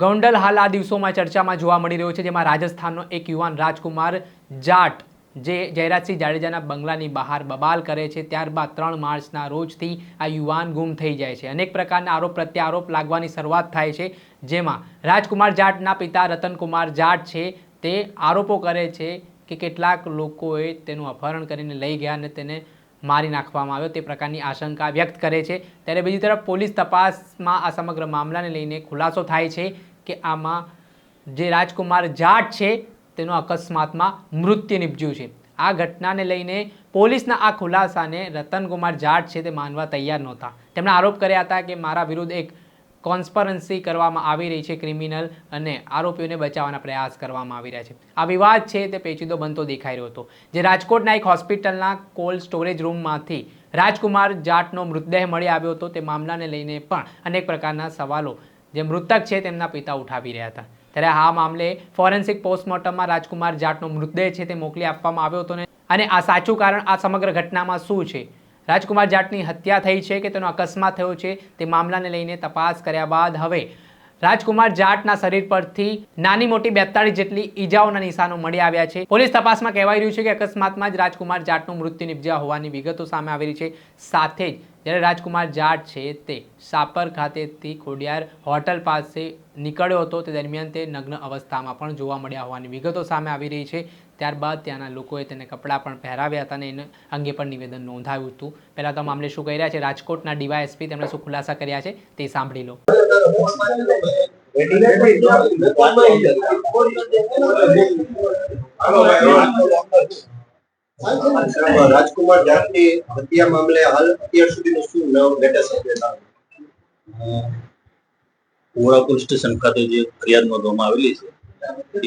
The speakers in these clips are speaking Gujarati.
ગોંડલ હાલ આ દિવસોમાં ચર્ચામાં જોવા મળી રહ્યો છે, જેમાં રાજસ્થાનનો એક યુવાન રાજકુમાર જાટ, જે જયરાજસિંહ જાડેજાના બંગલાની બહાર બબાલ કરે છે, ત્યારબાદ ત્રણ માર્ચના રોજથી આ યુવાન ગુમ થઈ જાય છે. અનેક પ્રકારના આરોપ પ્રત્યારોપ લાગવાની શરૂઆત થાય છે, જેમાં રાજકુમાર જાટના પિતા રતનકુમાર જાટ છે, તે આરોપો કરે છે કે કેટલાક લોકોએ તેનું અપહરણ કરીને લઈ ગયા અને તેને મારી નાખવામાં આવ્યો. તે પ્રકારની આશંકા વ્યક્ત કરે છે. ત્યારે બીજી તરફ પોલીસ તપાસમાં આ સમગ્ર મામલાને લઈને ખુલાસો થાય છે. કે આમાં જે રાજકુમાર જાટ છે, તેનો અકસ્માતમાં મૃત્યુ નિપજ્યું છે. આ ઘટનાને લઈને પોલીસના આ ખુલાસાને રતનકુમાર જાટ છે તે માનવા તૈયાર નહોતા. તેમણે આરોપ કર્યા હતા કે મારા વિરુદ્ધ એક કોન્સ્પરન્સી કરવામાં આવી રહી છે ક્રિમિનલ અને આરોપીઓને બચાવવાના પ્રયાસ કરવામાં આવી રહ્યા છે. આ વિવાદ છે તે પેચીદો બનતો દેખાઈ રહ્યો હતો, જે રાજકોટના એક હોસ્પિટલના કોલ્ડ સ્ટોરેજ રૂમમાંથી રાજકુમાર જાટનો મૃતદેહ મળી આવ્યો હતો. તે મામલાને લઈને પણ અનેક પ્રકારના સવાલો જે મૃતક છે તેમના પિતા ઉઠાવી રહ્યા હતા. ત્યારે આ મામલે ફોરેન્સિક પોસ્ટમોર્ટમમાં રાજકુમાર જાટનો મૃતદેહ છે તે મોકલી આપવામાં આવ્યો હતો અને આ સાચું કારણ આ સમગ્ર ઘટનામાં શું છે? રાજકુમાર જાટની હત્યા થઈ છે કે તેનો અકસ્માત થયો છે તે મામલાને લઈને તપાસ કર્યા બાદ હવે રાજકુમાર જાટના શરીર પરથી નાની મોટી બેતાળીસ જેટલી ઈજાઓના નિશાનો મળી આવ્યા છે. પોલીસ તપાસમાં કહેવાય રહ્યું છે કે અકસ્માતમાં જ રાજકુમાર જાટનું મૃત્યુ નિપજ્યા હોવાની વિગતો સામે આવી રહી છે. સાથે જ જ્યારે રાજકુમાર જાટ છે તે સાપર ખાતેથી ખોડિયાર હોટલ પાસે નીકળ્યો હતો, તે દરમિયાન તે નગ્ન અવસ્થામાં પણ જોવા મળ્યા હોવાની વિગતો સામે આવી રહી છે. ત્યારબાદ ત્યાંના લોકોએ તેને કપડાં પણ પહેરાવ્યા હતા અને એને અંગે પણ નિવેદન નોંધાવ્યું હતું. પહેલાં તો મામલે શું કહી રહ્યા છે? રાજકોટના ડીવાયએસપી તેમણે શું ખુલાસા કર્યા છે તે સાંભળી લો. રાજકુમાર જાટની હત્યા મામલે હાલ અત્યાર સુધીનું શું લેટેસ્ટ અપડેટ આવે કુવાડા પોલીસ સ્ટેશન ખાતે જે ફરિયાદ નોંધવામાં આવેલી છે,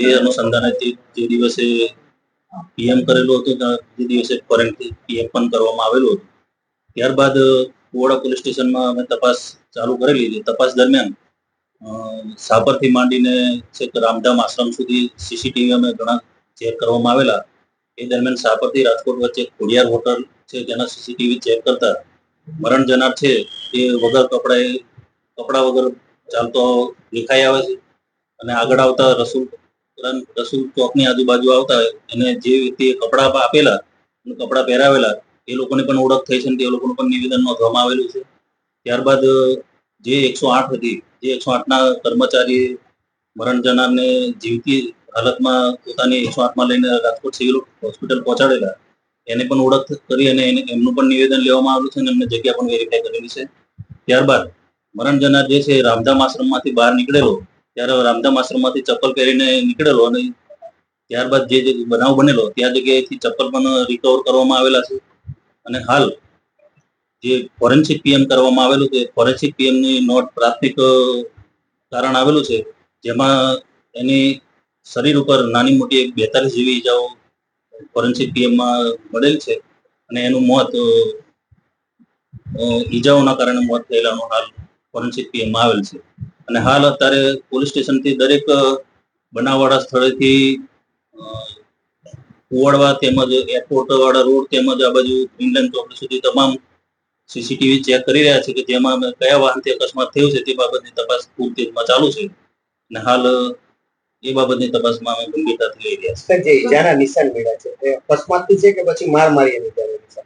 એ અનુસંધાને જે દિવસે પીએમ કરેલું હતું જે દિવસે ફોરેનથી પીએમ પણ કરવામાં આવેલું હતું. ત્યારબાદ કુવાડા પોલીસ સ્ટેશનમાં અમે તપાસ ચાલુ કરેલી છે. તપાસ દરમિયાન સાપરથી માંડીને છેક રામધામ આશ્રમ સુધી સીસીટીવી અમે ઘણા ચેક કરવામાં આવેલા. એ દરમિયાન સાપરથી રાજકોટ વચ્ચે ખોડિયાર હોટલ છે તેના સીસીટીવી ચેક કરતા મરણ જનાર છે, તે વગર કપડાએ, કપડા વગર ચાલતો દેખાઈ આવે છે અને આગળ આવતા રસૂલ રસૂલ ચોકની આજુબાજુ આવતા એને જે વ્યક્તિએ કપડા આપેલા કપડા પહેરાવેલા, એ લોકોની પણ ઓળખ થઈ છે અને તે લોકોનું પણ નિવેદન નોંધવામાં આવેલું છે. ત્યારબાદ, જે એકસો આઠ હતી, જે એકસો આઠના કર્મચારી મરણ જનારને જીવતી હાલતમાં પોતાની શ્વાસમાં લઈને રાજકોટ સિવિલ હોસ્પિટલ પહોંચાડેલા, એને પણ ઓળખ કરી અને એમનું પણ નિવેદન લેવામાં આવ્યું છે અને એમને જગ્યા પણ વેરીફાઈ કરેલી છે. ત્યારબાદ મરણ જનાર જે છે રામધામ આશ્રમમાંથી બહાર નીકળેલો, ત્યારે રામધામ આશ્રમમાંથી ચપ્પલ પહેરીને નીકળેલો અને ત્યારબાદ જે બનાવ બનેલો, ત્યાં જગ્યાએથી ચપ્પલ પણ રિકવર કરવામાં આવેલા છે. અને હાલ જે ફોરેન્સિક પીએમ કરવામાં આવેલું છે ફોરેન્સિક પીએમની નોટ પ્રાથમિક કારણ આવેલું છે, જેમાં એની શરીર ઉપર નાની મોટી એક બેતાલીસ જેવી ઈજાઓ ફોરેન્સિક પીએમમાં મળેલ છે અને એનું મોત ઈજાઓના કારણે મોત થયેલાનું હાલ ફોરેન્સિક પીએમમાં આવેલ છે. અને હાલ અત્યારે પોલીસ સ્ટેશનથી દરેક બનાવવાળા સ્થળેથી કુવાડવા તેમજ એરપોર્ટ વાળા રોડ તેમજ આ બાજુ ગ્રીનલેન્ડ ચોકડી સુધી તમામ સીસીટીવી ચેક કરી રહ્યા છે કે જેમાં કયા વાહનથી અકસ્માત થયો છે તે બાબતની તપાસ પૂરતીમાં ચાલુ છે. અને હાલ એ બાબતની તપાસમાં અમે ગંભીરતાથી લઈ રહ્યા છીએ. જે ઈજાના નિશાન મળ્યા છે તે અકસ્માતથી છે કે પછી માર મારી એની ઈજાના નિશાન?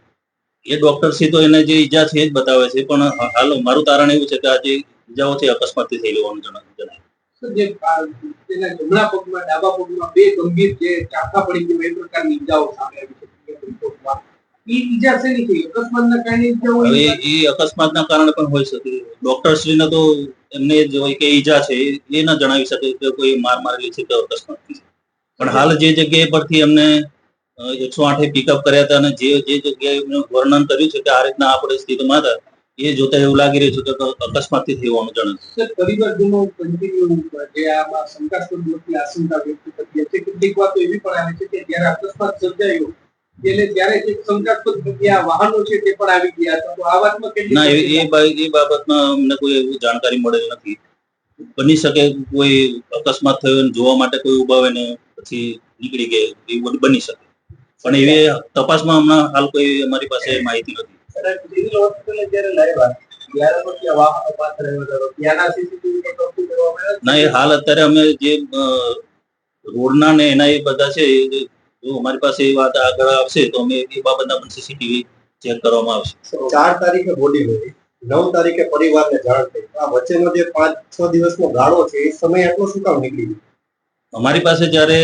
એ ડોક્ટર છે તો એને જે ઈજા છે એ જ બતાવે છે પણ હાલ મારું તારણ એવું છે કે આ જે ઈજાઓ છે અકસ્માતથી થઈ હોવાનું જણાય. જણાય જે તેના જમણા પગમાં ડાબા પગમાં બે ગંભીર જે ચાકા પડી ગયા એ પ્રકારની ઈજાઓ સામે આવી છે. ઈજા શેની થઈ અકસ્માતના કારણે ઈજાઓ હવે એ અકસ્માતના કારણે પણ હોઈ શકે. ડોક્ટર શ્રીને તો એમને જ હોય કે ઈજા છે એ ન જણાવી શકે કે કોઈ માર મારેલી છે કે અકસ્માત પણ હાલ જે જગ્યાએ પરથી અમને એકસો આઠે પિકઅપ કર્યા હતા અને જે જે જગ્યાએ એમનું વર્ણન કર્યું છે કે આ રીતના આપણે સ્થિતિમાં હતા એ જોતા એવું લાગી રહ્યું છે કે અકસ્માતથી થી હોવાનું સર પરિવારજનો કન્ટિન્યુ જે આ શંકાસ્પદ આશંકા વ્યક્ત કરી છે. કેટલીક વાતો એવી પણ આવે છે કે જ્યારે અકસ્માત સર્જાયો એટલે ત્યારે જે શંકાસ્પદ જગ્યા વાહનો છે તે પણ આવી ગયા હતા. તો આ વાતમાં ના એ એ બાબતમાં અમને કોઈ એવું જાણકારી મળેલ નથી. બની શકે કોઈ અકસ્માત થયો જોવા માટે કોઈ ઊભા હોય ને પછી નીકળી ગયે એવું બની શકે. પણ એવી તપાસમાં હમણાં હાલ કોઈ અમારી પાસે માહિતી નથી. ના એ હાલ અત્યારે અમે જે રોડના ને એના એ બધા છે એ જે- જો અમારી પાસે એ વાત આગળ આવશે તો અમે એ બાબતના પણ સીસીટીવી ચેક કરવામાં આવશે. ચાર તારીખે બોડી હતી નવ તારીખે પરિવારને જાણ થઈ. આ વચ્ચેનો જે પાંચ છ દિવસનો ગાળો છે એ સમય એટલો શું કામ નીકળી ગયો? અમારી પાસે જ્યારે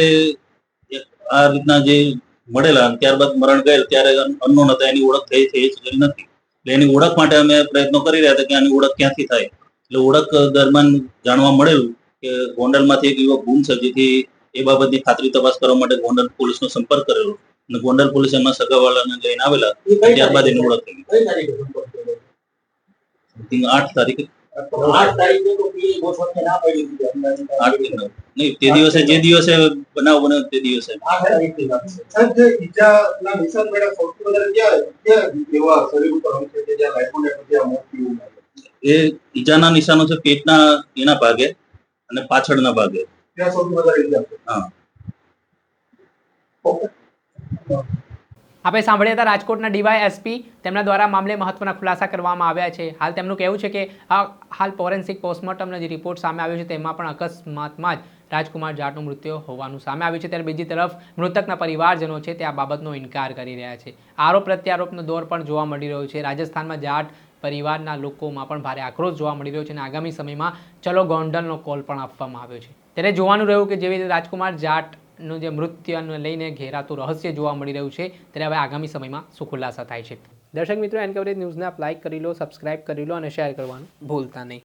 આ રીતના જે મળેલા ત્યારબાદ મરણ ગયેલ ત્યારે અનનોન હતા એની ઓળખ થઈ થઈ શકેલી નથી. એટલે એની ઓળખ માટે અમે પ્રયત્નો કરી રહ્યા હતા કે આની ઓળખ ક્યાંથી થાય. એટલે ઓળખ દરમિયાન જાણવા મળેલું કે ગોંડલમાંથી એક યુવક ગુમ છે જેથી એ બાબતની ખાતરી તપાસ કરવા માટે ગોંડલ પોલીસનો સંપર્ક કરેલો અને ગોંડલ પોલીસ એમના સગાવાલાને લઈને આવેલા ત્યારબાદ એની ઓળખ થઈ આઠ તારીખે? તો દિવસે જે દિવસે બનાવ બન્યો તે દિવસે? એ ઈજાના નિશાનો છે પેટના એના ભાગે અને પાછળના ભાગે. ત્યાં સૌથી વધારે ઈજા છે આપણે સાંભળ્યા હતા રાજકોટના ડીવાયએસપી તેમના દ્વારા મામલે મહત્વના ખુલાસા કરવામાં આવ્યા છે. હાલ તેમનું કહેવું છે કે હાલ ફોરેન્સિક પોસ્ટમોર્ટમનો જે રિપોર્ટ સામે આવ્યો છે તેમાં પણ અકસ્માતમાં જ રાજકુમાર જાટનું મૃત્યુ હોવાનું સામે આવ્યું છે. ત્યારે બીજી તરફ મૃતકના પરિવારજનો છે તે આ બાબતનો ઇનકાર કરી રહ્યા છે. આરોપ પ્રત્યારોપનો દોર પણ જોવા મળી રહ્યો છે. રાજસ્થાનમાં જાટ પરિવારના લોકોમાં પણ ભારે આક્રોશ જોવા મળી રહ્યો છે અને આગામી સમયમાં ચલો ગોંડલનો કોલ પણ આપવામાં આવ્યો છે. ત્યારે જોવાનું રહ્યું કે જેવી રીતે રાજકુમાર જાટનું જે મૃત્યુને લઈને ઘેરાતું રહસ્ય જોવા મળી રહ્યું છે ત્યારે હવે આગામી સમયમાં શું ખુલાસા થાય છે? દર્શક મિત્રો એન કવરેજ ન્યૂઝને આપ લાઇક કરી લો સબસ્ક્રાઇબ કરી લો અને શેર કરવાનું. ભૂલતા નહીં.